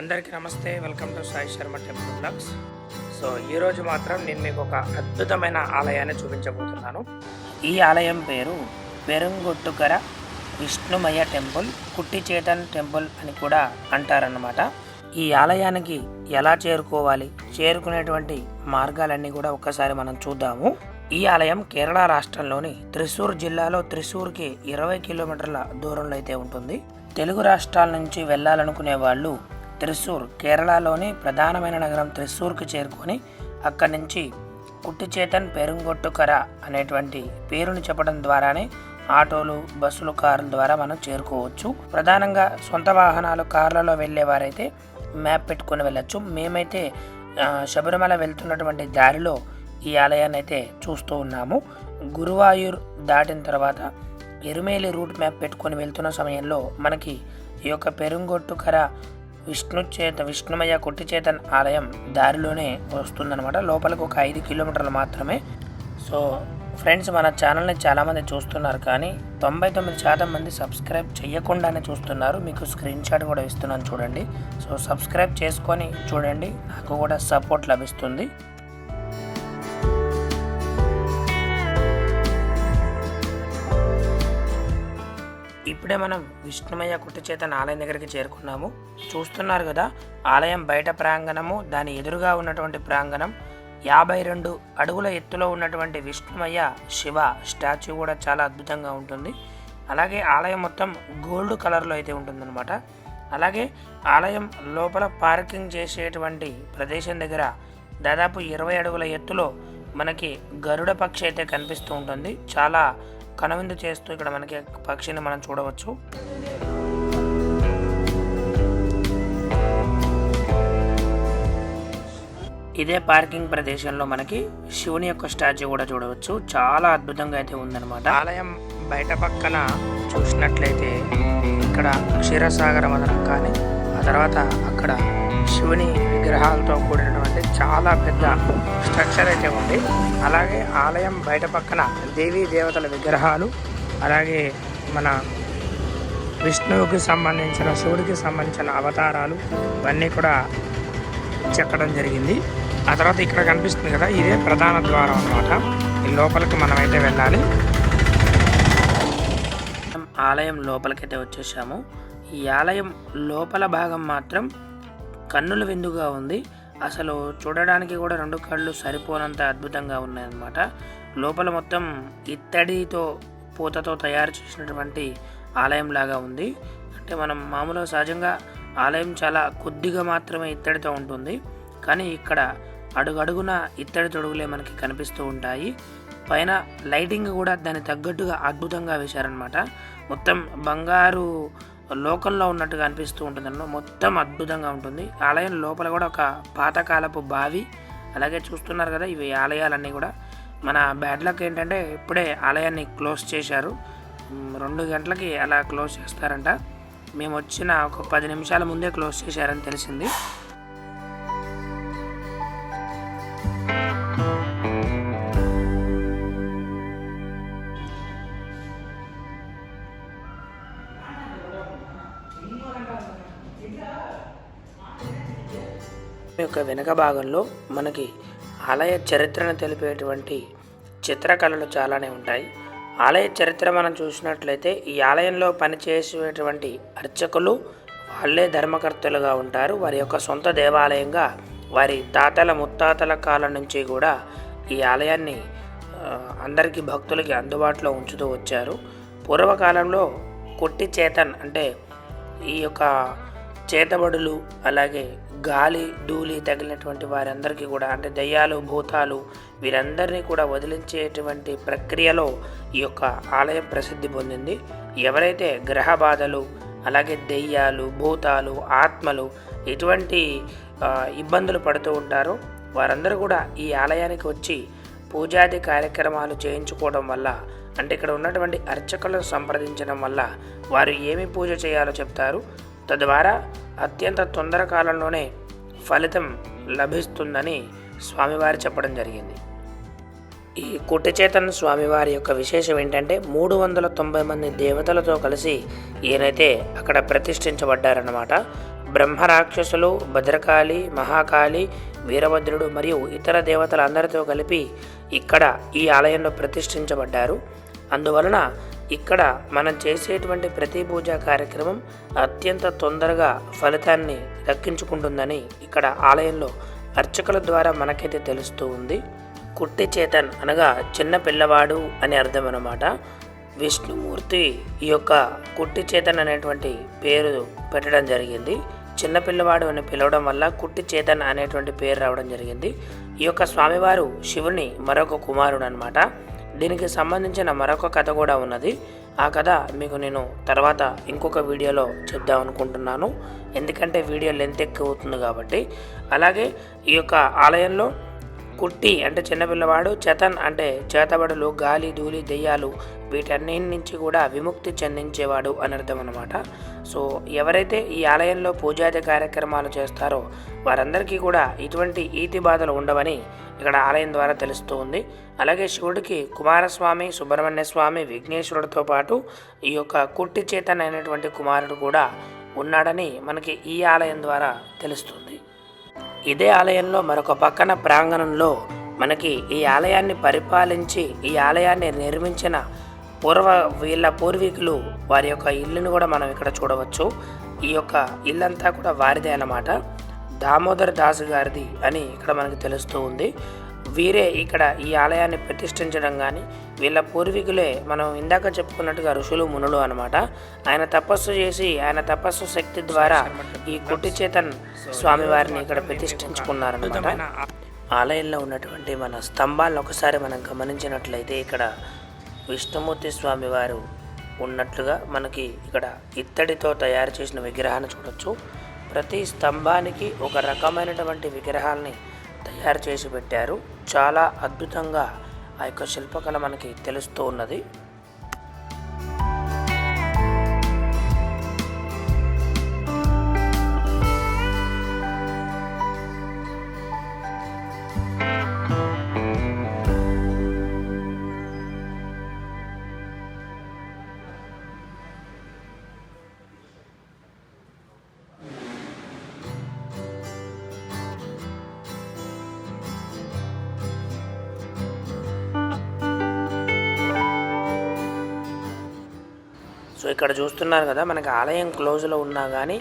అందరికీ నమస్తే. Welcome to Sai Sharma temple blogs. So ఈరోజు మాత్రం నేను మీకు ఒక అద్భుతమైన ఆలయాన్ని చూపించబోతున్నాను. ఈ ఆలయం పేరు పెరుంగొట్టుకర విష్ణుమయ్య టెంపుల్ కుట్టి చేతన్ టెంపుల్ అని కూడా అంటారన్నమాట. ఈ ఆలయానికి ఎలా చేరుకోవాలి చేరుకునేటువంటి మార్గాలన్నీ కూడా ఒక్కసారి మనం చూద్దాము. ఈ ఆలయం కేరళ రాష్ట్రంలోని త్రిశూర్ జిల్లాలో త్రిశూర్కి ఇరవై కిలోమీటర్ల దూరంలో అయితే ఉంటుంది. తెలుగు రాష్ట్రాల నుంచి వెళ్ళాలనుకునే వాళ్ళు త్రిశూర్ కేరళలోని ప్రధానమైన నగరం త్రిశూర్కి చేరుకొని అక్కడి నుంచి కుట్టిచేతన్ పెరుంగొట్టుకర అనేటువంటి పేరును చెప్పడం ద్వారానే ఆటోలు బస్సులు కార్ల ద్వారా మనం చేరుకోవచ్చు. ప్రధానంగా సొంత వాహనాలు కార్లలో వెళ్ళేవారైతే మ్యాప్ పెట్టుకొని వెళ్ళొచ్చు. మేమైతే శబరిమల వెళ్తున్నటువంటి దారిలో ఈ ఆలయాన్ని అయితే చూస్తూ ఉన్నాము. గురువాయూర్ దాటిన తర్వాత ఎరుమేలి రూట్ మ్యాప్ పెట్టుకొని వెళ్తున్న సమయంలో మనకి ఈ యొక్క పెరుంగొట్టుకర విష్ణు చేత విష్ణుమయ్య కొట్టి చేతన్ ఆలయం దారిలోనే వస్తుందన్నమాట. లోపలికి ఒక ఐదు కిలోమీటర్లు మాత్రమే. సో ఫ్రెండ్స్ మన ఛానల్ని చాలామంది చూస్తున్నారు కానీ తొంభై తొమ్మిది శాతం మంది సబ్స్క్రైబ్ చేయకుండానే చూస్తున్నారు. మీకు స్క్రీన్ షాట్ కూడా ఇస్తున్నాను చూడండి. సో సబ్స్క్రైబ్ చేసుకొని చూడండి. నాకు కూడా సపోర్ట్ లభిస్తుంది. ఇప్పుడే మనం విష్ణుమయ్య కుట్టుచేతన్ ఆలయం దగ్గరికి చేరుకున్నాము. చూస్తున్నారు కదా ఆలయం బయట ప్రాంగణము దాని ఎదురుగా ఉన్నటువంటి ప్రాంగణం యాభై రెండు అడుగుల ఎత్తులో ఉన్నటువంటి విష్ణుమయ్య శివ స్టాచ్యూ కూడా చాలా అద్భుతంగా ఉంటుంది. అలాగే ఆలయం మొత్తం గోల్డ్ కలర్లో అయితే ఉంటుందన్నమాట. అలాగే ఆలయం లోపల పార్కింగ్ చేసేటువంటి ప్రదేశం దగ్గర దాదాపు ఇరవై అడుగుల ఎత్తులో మనకి గరుడ పక్షి అయితే కనిపిస్తూ ఉంటుంది. చాలా కనువిందు చేస్తూ ఇక్కడ మనకి పక్షిని మనం చూడవచ్చు. ఇదే పార్కింగ్ ప్రదేశంలో మనకి శివుని యొక్క స్టాచ్యూ కూడా చూడవచ్చు. చాలా అద్భుతంగా అయితే ఉందన్నమాట. ఆలయం బయట పక్కన చూసినట్లయితే ఇక్కడ క్షీరసాగర మదనం కానీ ఆ తర్వాత అక్కడ శివుని విగ్రహాలతో కూడిన చాలా పెద్ద స్ట్రక్చర్ అయితే ఉంది. అలాగే ఆలయం బయట పక్కన దేవీ దేవతల విగ్రహాలు అలాగే మన విష్ణువుకి సంబంధించిన శివుడికి సంబంధించిన అవతారాలు ఇవన్నీ కూడా చెక్కడం జరిగింది. ఆ తర్వాత ఇక్కడ కనిపిస్తుంది కదా ఇదే ప్రధాన ద్వారం అన్నమాట. ఈ లోపలికి మనమైతే వెళ్ళాలి. ఆలయం లోపలికైతే వచ్చేసాము. ఈ ఆలయం లోపల భాగం మాత్రం కన్నుల విందుగా ఉంది. అసలు చూడడానికి కూడా రెండు కళ్ళు సరిపోనంత అద్భుతంగా ఉన్నాయన్నమాట. లోపల మొత్తం ఇత్తడితో పూతతో తయారు చేసినటువంటి ఆలయం లాగా ఉంది. అంటే మనం మామూలుగా సహజంగా ఆలయం చాలా కొద్దిగా మాత్రమే ఇత్తడితో ఉంటుంది. కానీ ఇక్కడ అడుగడుగున ఇత్తడి తొడుగులే మనకి కనిపిస్తూ ఉంటాయి. పైన లైటింగ్ కూడా దానికి తగ్గట్టుగా అద్భుతంగా వేశారనమాట మొత్తం బంగారు లోకంలో ఉన్నట్టుగా అనిపిస్తూ ఉంటుంది మొత్తం అద్భుతంగా ఉంటుంది. ఆలయం లోపల కూడా ఒక పాతకాలపు బావి. అలాగే చూస్తున్నారు కదా ఇవి ఆలయాలన్నీ కూడా. మన బ్యాడ్ లక్ ఏంటంటే ఇప్పుడే ఆలయాన్ని క్లోజ్ చేశారు. రెండు గంటలకి అలా క్లోజ్ చేస్తారంట. మేము వచ్చిన ఒక పది నిమిషాల ముందే క్లోజ్ చేశారని తెలిసింది. యొక్క వెనుక భాగంలో మనకి ఆలయ చరిత్రను తెలిపేటువంటి చిత్రకళలు చాలానే ఉంటాయి. ఆలయ చరిత్ర మనం చూసినట్లయితే ఈ ఆలయంలో పనిచేసేటువంటి అర్చకులు వాళ్ళే ధర్మకర్తలుగా ఉంటారు. వారి యొక్క సొంత దేవాలయంగా వారి తాతల ముత్తాతల కాలం నుంచి కూడా ఈ ఆలయాన్ని అందరికీ భక్తులకి అందుబాటులో ఉంచుతూ వచ్చారు. పూర్వకాలంలో కొట్టి చేతన్ అంటే ఈ యొక్క చేతబడులు అలాగే గాలి ధూళి తగిలినటువంటి వారందరికీ కూడా అంటే దయ్యాలు భూతాలు వీరందరినీ కూడా వదిలించేటువంటి ప్రక్రియలో ఈ యొక్క ఆలయం ప్రసిద్ధి పొందింది. ఎవరైతే గ్రహ బాధలు అలాగే దెయ్యాలు భూతాలు ఆత్మలు ఇటువంటి ఇబ్బందులు పడుతూ ఉంటారో వారందరూ కూడా ఈ ఆలయానికి వచ్చి పూజాది కార్యక్రమాలు చేయించుకోవడం వల్ల అంటే ఇక్కడ ఉన్నటువంటి అర్చకులను సంప్రదించడం వల్ల వారు ఏమి పూజ చేయాలో చెప్తారు. తద్వారా అత్యంత తొందర కాలంలోనే ఫలితం లభిస్తుందని స్వామివారు చెప్పడం జరిగింది. ఈ కుటిచేతన్ స్వామివారి యొక్క విశేషం ఏంటంటే మూడు వందల తొంభై మంది దేవతలతో కలిసి ఈయనైతే అక్కడ ప్రతిష్ఠించబడ్డారన్నమాట. బ్రహ్మరాక్షసులు భద్రకాళి మహాకాళి వీరభద్రుడు మరియు ఇతర దేవతలందరితో కలిపి ఇక్కడ ఈ ఆలయంలో ప్రతిష్ఠించబడ్డారు. అందువలన ఇక్కడ మనం చేసేటువంటి ప్రతి పూజా కార్యక్రమం అత్యంత తొందరగా ఫలితాన్ని దక్కించుకుంటుందని ఇక్కడ ఆలయంలో అర్చకుల ద్వారా మనకైతే తెలుస్తూ ఉంది. కుట్టి చేతన్ అనగా చిన్న పిల్లవాడు అని అర్థం అనమాట విష్ణుమూర్తి ఈ యొక్క కుట్టి చేతన్ అనేటువంటి పేరు పెట్టడం జరిగింది. చిన్నపిల్లవాడు అని పిలవడం వల్ల కుట్టి చేతన్ అనేటువంటి పేరు రావడం జరిగింది. ఈ యొక్క స్వామివారు శివుని మరొక కుమారుడు అనమాట దీనికి సంబంధించిన మరొక కథ కూడా ఉన్నది. ఆ కథ మీకు నేను తర్వాత ఇంకొక వీడియోలో చెప్దాం అనుకుంటున్నాను. ఎందుకంటే వీడియో లెంత్ ఎక్కువ అవుతుంది కాబట్టి. అలాగే ఈ యొక్క ఆలయంలో కుట్టి అంటే చిన్నపిల్లవాడు చతన్ అంటే చేతబడులు గాలి ధూళి దెయ్యాలు వీటన్నిటి నుంచి కూడా విముక్తి చెందించేవాడు అని అర్థం అనమాట సో ఎవరైతే ఈ ఆలయంలో పూజాది కార్యక్రమాలు చేస్తారో వారందరికీ కూడా ఇటువంటి ఈతి బాధలు ఉండవని ఇక్కడ ఆలయం ద్వారా తెలుస్తూ ఉంది. అలాగే శివుడికి కుమారస్వామి సుబ్రహ్మణ్య స్వామి విఘ్నేశ్వరుడితో పాటు ఈ యొక్క కుట్టి చేతన్ అయినటువంటి కుమారుడు కూడా ఉన్నాడని మనకి ఈ ఆలయం ద్వారా తెలుస్తుంది. ఇదే ఆలయంలో మరొక పక్కన ప్రాంగణంలో మనకి ఈ ఆలయాన్ని పరిపాలించి ఈ ఆలయాన్ని నిర్మించిన పూర్వ వీళ్ళ పూర్వీకులు వారి యొక్క ఇల్లును కూడా మనం ఇక్కడ చూడవచ్చు. ఈ యొక్క ఇల్లంతా కూడా వారిదే అన్నమాట. దామోదర్ దాస్ గారిది అని ఇక్కడ మనకి తెలుస్తూ ఉంది. వీరే ఇక్కడ ఈ ఆలయాన్ని ప్రతిష్ఠించడం కానీ వీళ్ళ పూర్వీకులే మనం ఇందాక చెప్పుకున్నట్టుగా ఋషులు మునులు అనమాట ఆయన తపస్సు చేసి ఆయన తపస్సు శక్తి ద్వారా ఈ కుట్టి చేతన్ స్వామివారిని ఇక్కడ ప్రతిష్ఠించుకున్నారనమాట ఆలయంలో ఉన్నటువంటి మన స్తంభాలను ఒకసారి మనం గమనించినట్లయితే ఇక్కడ విష్ణుమూర్తి స్వామివారు ఉన్నట్లుగా మనకి ఇక్కడ ఇత్తడితో తయారు చేసిన విగ్రహాన్ని చూడొచ్చు. ప్రతి స్తంభానికి ఒక రకమైనటువంటి విగ్రహాల్ని తయారు చేసి పెట్టారు. చాలా అద్భుతంగా ఆ యొక్క శిల్పకళ మనకి తెలుస్తూ ఉన్నది. ఇక్కడ చూస్తున్నారు కదా మనకి ఆలయం క్లోజ్లో ఉన్నా కానీ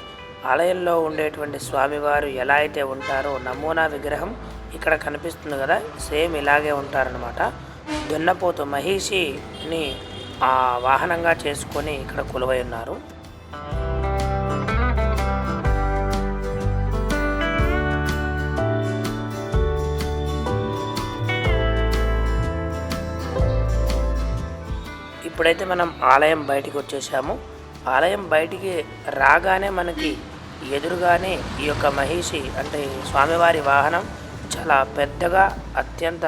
ఆలయంలో ఉండేటువంటి స్వామివారు ఎలా అయితే ఉంటారో నమూనా విగ్రహం ఇక్కడ కనిపిస్తుంది కదా సేమ్ ఇలాగే ఉంటారనమాట దున్నపోతు మహిషిని ఆ వాహనంగా చేసుకొని ఇక్కడ కొలువై ఉన్నారు. ఇప్పుడైతే మనం ఆలయం బయటికి వచ్చేసాము. ఆలయం బయటికి రాగానే మనకి ఎదురుగానే ఈ యొక్క మహిషి అంటే స్వామివారి వాహనం చాలా పెద్దగా అత్యంత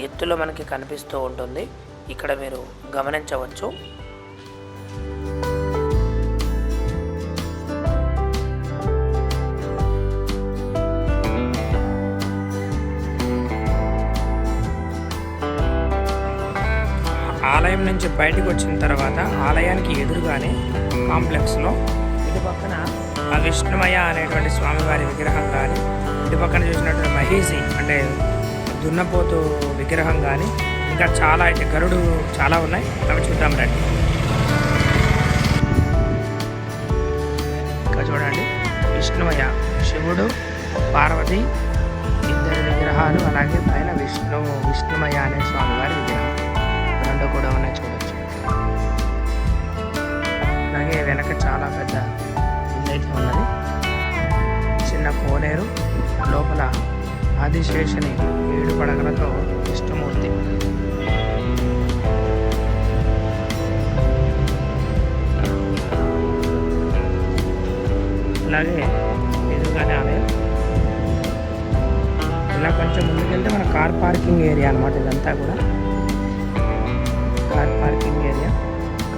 ఎత్తులో మనకి కనిపిస్తూ ఉంటుంది. ఇక్కడ మీరు గమనించవచ్చు. ఆలయం నుంచి బయటకు వచ్చిన తర్వాత ఆలయానికి ఎదురుగానే కాంప్లెక్స్లో ఇటు పక్కన ఆ విష్ణుమయ అనేటువంటి స్వామివారి విగ్రహం కానీ ఇటు పక్కన చూసినటువంటి మహేషి అంటే దున్నపోతు విగ్రహం కానీ ఇంకా చాలా అయితే గరుడు చాలా ఉన్నాయి. అవి చూద్దాం రండి. ఇంకా చూడండి. విష్ణుమయ శివుడు పార్వతి ఇద్దరు విగ్రహాలు అలాగే పైన విష్ణు విష్ణుమయ అనే స్వామివారి విగ్రహం. రెండు కూడా ఉన్నాయి చూడొచ్చు. అలాగే వెనక చాలా పెద్ద ఇల్లు అయితే ఉన్నది. చిన్న కోనేరు లోపల ఆదిశేషుని ఏడు పడగలతో ఇష్టమూర్తి అలాగే ఎదురుగానే ఆలయం ఇలా కొంచెం ముందుకెళ్తే మన కార్ పార్కింగ్ ఏరియా అన్నమాట ఇదంతా కూడా.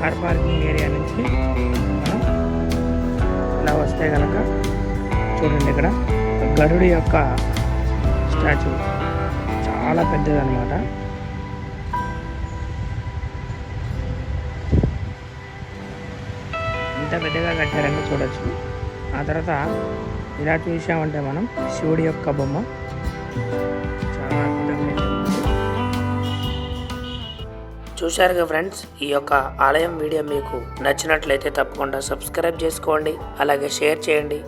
కార్ పార్కింగ్ ఏరియా నుంచి. మనం ఇలా వస్తే కనుక చూడండి ఇక్కడ. గరుడు యొక్క స్టాచ్యూ. చాలా పెద్దదనమాట ఇంత పెద్దగా కట్టారని చూడొచ్చు. ఆ తర్వాత ఇలా చూసామంటే మనం శివుడి యొక్క బొమ్మ. చూశారుగా ఫ్రెండ్స్ ఈ యొక్క ఆలయం వీడియో మీకు నచ్చినట్లయితే తప్పకుండా సబ్స్క్రైబ్ చేసుకోండి అలాగే షేర్ చేయండి.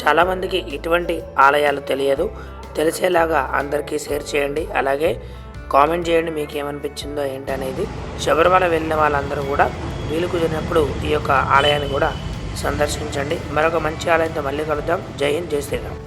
చాలామందికి ఇటువంటి ఆలయాలు తెలియదు. తెలిసేలాగా అందరికీ షేర్ చేయండి అలాగే కామెంట్ చేయండి మీకు ఏమనిపించిందో ఏంటనేది శబరిమల వెళ్ళిన వాళ్ళందరూ కూడా వీలు కుదిరినప్పుడు ఈ యొక్క ఆలయాన్ని కూడా సందర్శించండి. మరొక మంచి ఆలయంతో మళ్ళీ కలుద్దాం. జై హింద్ జై శ్రీరామ్.